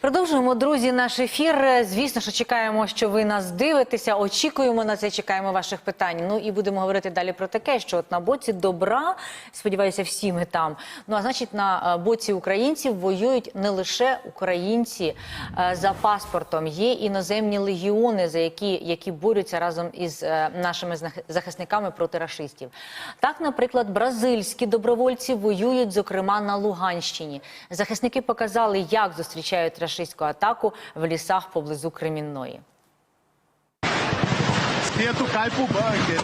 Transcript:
Продовжуємо, друзі, наш ефір. Звісно, що чекаємо, що ви нас дивитеся. Очікуємо на це, чекаємо ваших питань. Ну і будемо говорити далі про таке, що от на боці добра, сподіваюся, всі ми там. Ну а значить, на е, боці українців воюють не лише українці е, за паспортом, є іноземні легіони, за які, які борються разом із е, нашими захисниками проти рашистів. Так, наприклад, бразильські добровольці воюють, зокрема на Луганщині. Захисники показали, як зустрічають рашистську атаку в лісах поблизу Кремінної. Esquenta кайпу bunker.